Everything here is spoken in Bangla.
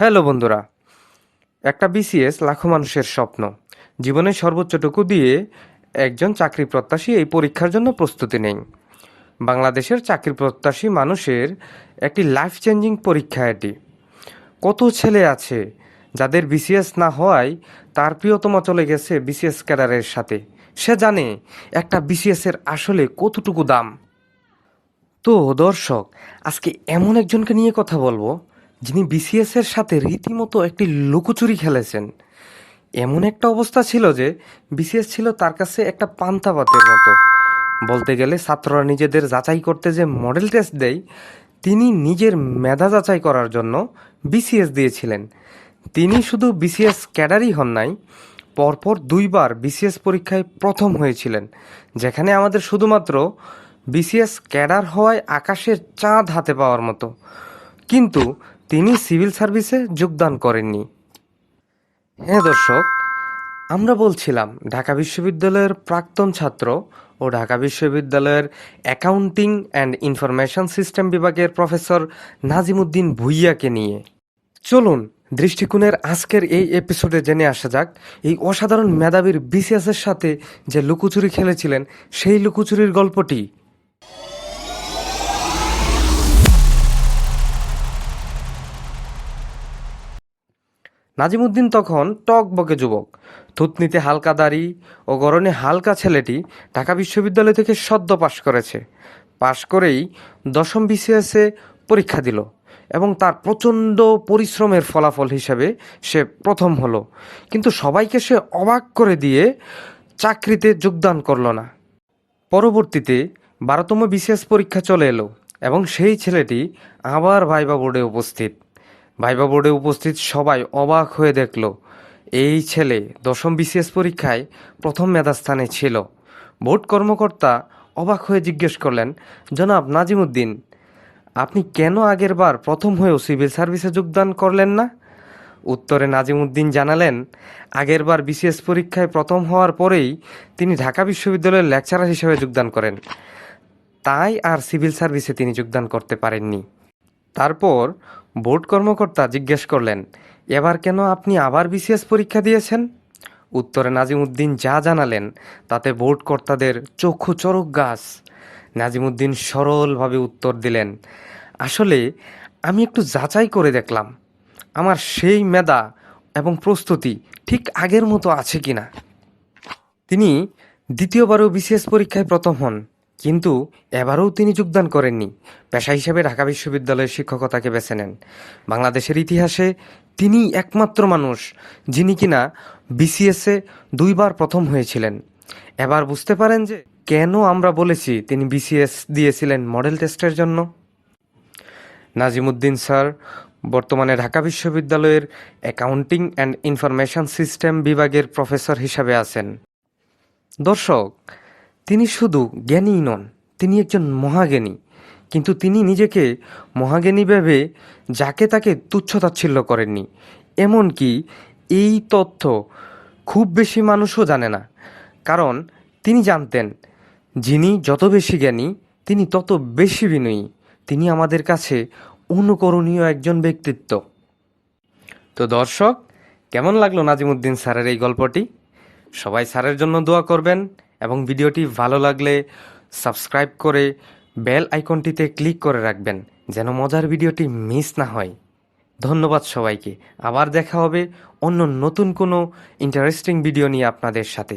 হ্যালো বন্ধুরা, একটা বিসিএস লাখো মানুষের স্বপ্ন। জীবনের সর্বোচ্চটুকু দিয়ে একজন চাকরি প্রত্যাশী এই পরীক্ষার জন্য প্রস্তুতি নেই। বাংলাদেশের চাকরি প্রত্যাশী মানুষের একটি লাইফ চেঞ্জিং পরীক্ষা এটি। কত ছেলে আছে যাদের বিসিএস না হওয়ায় তার প্রিয়তমা চলে গেছে বিসিএস ক্যাডারের সাথে। সে জানে একটা বিসিএস এর আসলে কতটুকু দাম। তো দর্শক, আজকে এমন একজনকে নিয়ে কথা বলব যিনি বিসিএস এর সাথে রীতিমতো একটি লুকোচুরি খেলেছেন। এমন একটা অবস্থা ছিল যে বিসিএস ছিল তার কাছে একটা পান্তাপাতের মতো। বলতে গেলে ছাত্ররা নিজেদের যাচাই করতে যে মডেল টেস্ট দেয়, তিনি নিজের মেধা যাচাই করার জন্য বিসিএস দিয়েছিলেন। তিনি শুধু বিসিএস ক্যাডারই হন নাই, পরপর দুইবার বিসিএস পরীক্ষায় প্রথম হয়েছিলেন, যেখানে আমাদের শুধুমাত্র বিসিএস ক্যাডার হওয়ায় আকাশের চাঁদ হাতে পাওয়ার মতো। কিন্তু তিনি সিভিল সার্ভিসে যোগদান করেননি। হ্যাঁ দর্শক, আমরা বলছিলাম ঢাকা বিশ্ববিদ্যালয়ের প্রাক্তন ছাত্র ও ঢাকা বিশ্ববিদ্যালয়ের অ্যাকাউন্টিং অ্যান্ড ইনফরমেশন সিস্টেম বিভাগের প্রফেসর নাজিমুদ্দিন ভুইয়াকে নিয়ে। চলুন দৃষ্টিকোণের আজকের এই এপিসোডে জেনে আসা যাক, এই অসাধারণ মেধাবীর বিসিএসের সাথে যে লুকোচুরি খেলেছিলেন সেই লুকোচুরির গল্পটি। নাজিমুদ্দিন তখন টক বকে যুবক। থুতনিতে হালকা দাড়ি ও গরনে হালকা ছেলেটি ঢাকা বিশ্ববিদ্যালয় থেকে সদ্য পাশ করেছে। পাশ করেই দশম বিসিএসে পরীক্ষা দিল এবং তার প্রচণ্ড পরিশ্রমের ফলাফল হিসেবে সে প্রথম হলো। কিন্তু সবাইকে সে অবাক করে দিয়ে চাকরিতে যোগদান করল না। পরবর্তীতে বারোতম বিসিএস পরীক্ষা চলে এলো এবং সেই ছেলেটি আবার ভাইবা বোর্ডে উপস্থিত। ভাইবা বোর্ডে উপস্থিত সবাই অবাক হয়ে দেখল, এই ছেলে দশম বিসিএস পরীক্ষায় প্রথম মেধাস্থানে ছিল। বোর্ড কর্মকর্তা অবাক হয়ে জিজ্ঞেস করলেন, জনাব নাজিমুদ্দিন, আপনি কেন আগের বার প্রথম হয়েও সিভিল সার্ভিসে যোগদান করলেন না? উত্তরে নাজিমুদ্দিন জানালেন আগেরবার বিসিএস পরীক্ষায় প্রথম হওয়ার পরেই তিনি ঢাকা বিশ্ববিদ্যালয়ের লেকচারার হিসেবে যোগদান করেন। তাই আর সিভিল সার্ভিসে তিনি যোগদান করতে পারেননি। তারপর বোর্ড কর্মকর্তা জিজ্ঞেস করলেন, এবার কেন আপনি আবার বিসিএস পরীক্ষা দিয়েছেন? উত্তরে নাজিমুদ্দিন যা জানালেন, তাতে বোর্ড কর্তাদের চক্ষু চরক গাছ। নাজিমুদ্দিন সরলভাবে উত্তর দিলেন, আসলে আমি একটু যাচাই করে দেখলাম। আমার সেই মেধা এবং প্রস্তুতি ঠিক আগের মতো আছে কিনা। তিনি দ্বিতীয়বারও বিসিএস পরীক্ষায় প্রথম হন। কিন্তু এবারও তিনি যোগদান করেননি। পেশা হিসেবে ঢাকা বিশ্ববিদ্যালয়ের শিক্ষকতাকে বেছে নেন। বাংলাদেশের ইতিহাসে তিনি একমাত্র মানুষ যিনি কিনা বিসিএসে দুইবার প্রথম হয়েছিলেন। এবার বুঝতে পারেন যে কেন আমরা বলেছি তিনি বিসিএস দিয়েছিলেন মডেল টেস্টের জন্য। নাজিমুদ্দিন স্যার বর্তমানে ঢাকা বিশ্ববিদ্যালয়ের অ্যাকাউন্টিং অ্যান্ড ইনফরমেশন সিস্টেম বিভাগের প্রফেসর হিসাবে আছেন। দর্শক তিনি শুধু জ্ঞানীই নন, তিনি একজন মহাজ্ঞানী। কিন্তু তিনি নিজেকে মহাজ্ঞানী ভেবে যাকে তাকে তুচ্ছতাচ্ছিল্য করেননি। এমনকি এই তথ্য খুব বেশি মানুষও জানে না। কারণ তিনি জানতেন, যিনি যত বেশি জ্ঞানী, তিনি তত বেশি বিনয়ী। তিনি আমাদের কাছে অনুকরণীয় একজন ব্যক্তিত্ব। তো দর্শক, কেমন লাগল নাজিমুদ্দিন স্যারের এই গল্পটি? সবাই স্যারের জন্য দোয়া করবেন। এবং ভিডিওটি ভালো লাগলে সাবস্ক্রাইব করে বেল আইকনটিতে ক্লিক করে রাখবেন যেন মজার ভিডিওটি মিস না হয়। ধন্যবাদ সবাইকে। আবার দেখা হবে অন্য নতুন কোনো ইন্টারেস্টিং ভিডিও নিয়ে আপনাদের সাথে।